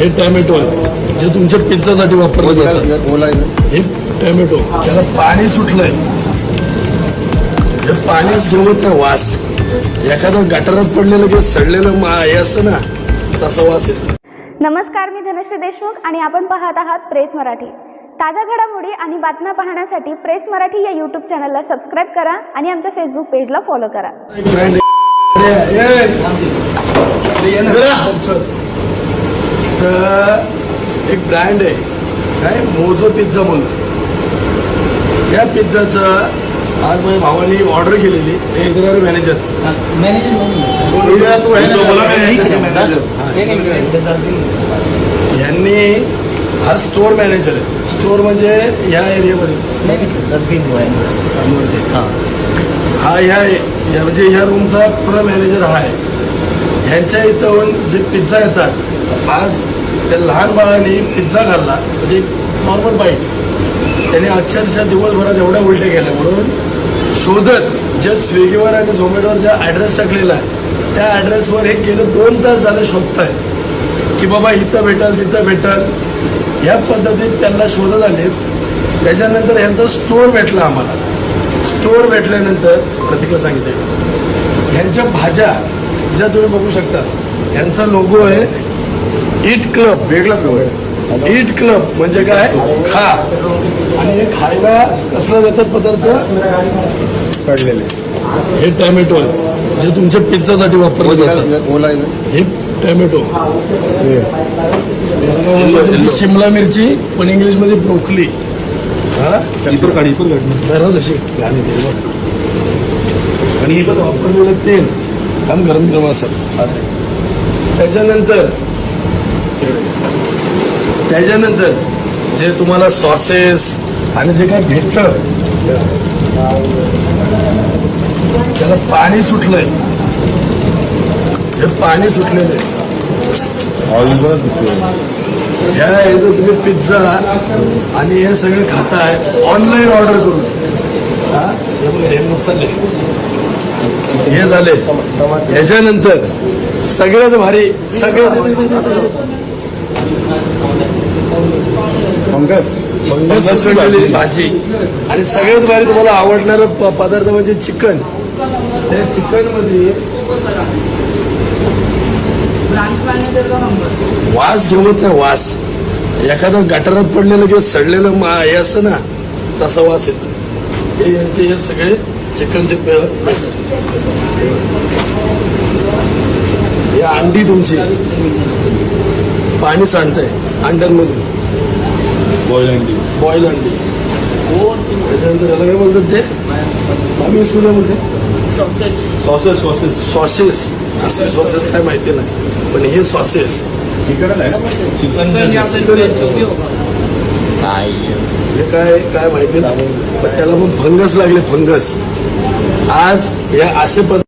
हे टॅमॅटो आहे जे तुमच्या पिझ्झासाठी वापरलं जातात बोलायचं हे टॅमॅटो त्याला पाणी सुटलंय. हे पाणीच ठेवत नाही वास. एखादं गटारात पडलेलं की सडलेलं मा हे असतं ना तसा वास येतो. नमस्कार मी धनश्री देशमुख आणि आपण पाहत आहात प्रेस मराठी. ताज्या घडामोडी आणि बातम्या पाहण्यासाठी प्रेस मराठी या यूट्यूब चॅनलला सबस्क्राईब करा आणि आमच्या फेसबुक पेजला फॉलो करा. तर एक ब्रँड आहे. काय? मोजो पिझ्झा म्हणून. त्या पिझ्झाचं आज माझ्या भावाने ऑर्डर केलेली. इथे मॅनेजर यांनी हा स्टोअर मॅनेजर आहे. स्टोअर म्हणजे या एरियामध्ये. हा. ह्या या- म्हणजे ह्या रूमचा पूर्ण मॅनेजर हा आहे. ह्यांच्या इथं जे पिझ्झा येतात आज त्या लहान बाळाने पिझ्झा खाल्ला म्हणजे नॉर्मल बाईट त्याने अक्षरशः दिवसभरात एवढ्या उलट्या केल्या. म्हणून शोधत ज्या स्विगीवर आणि झोमॅटोवर ज्या ॲड्रेस टाकलेला आहे त्या ॲड्रेसवर हे गेलं दोन तास झाले शोधताय की बाबा इथं भेटल तिथं भेटल. ह्या पद्धतीत त्यांना शोधत आलेत. त्याच्यानंतर ह्यांचा स्टोअर भेटला आम्हाला. स्टोअर भेटल्यानंतर प्रतीकला सांगितलं. ह्यांच्या भाज्या ज्या तुम्ही बघू शकता ह्यांचा लोगो आहे इट क्लब वेगळाच गवळ इट क्लब म्हणजे काय? खा. आणि हे खायला कसलं जातात पदार्थ? सडलेले. हे टॅमॅटो आहे जे तुमच्या पिझ्झासाठी वापरलं जातात. हे टॅमॅटो. शिमला मिरची पण इंग्लिशमध्ये ब्रोकली. हा? आणि इथं वापरलेलं तेल. काम गरम गरम असत त्याच्यानंतर त्याच्यानंतर जे तुम्हाला सॉसेस आणि जे काय भेटतं त्याला पाणी सुटलंय. हे पाणी सुटलेलं आहे. ह्या तुम्ही पिझ्झा आणि हे सगळं खाताय. ऑनलाईन ऑर्डर करून. हा? झाले. ह्याच्यानंतर सगळ्यात भारी सगळ्यात फंगस फंगस भाजी. आणि सगळ्यात भारी तुम्हाला आवडणारा पदार्थ म्हणजे चिकन. त्या चिकनमध्ये वास ठेवत नाही वास. एखादं गटारात पडलेलं किंवा सडलेलं मा हे असतं ना तसा वास येतो. हे यांचे हे सगळे चिकनचे हे अंडी तुमची. पाणी सांडतंय अंड्यांमधून. बॉईल अंडी. बॉईल अंडी. त्याच्यानंतर याला काय बोलतात ते? आम्ही सॉसेस सॉसेस सॉसेस असले सॉसेस काय माहिती नाही. पण हे सॉसेस चिकन आहे ना हे काय काय माहिती? नाही पण त्याला मग फंगस लागले फंगस. आज या असे पद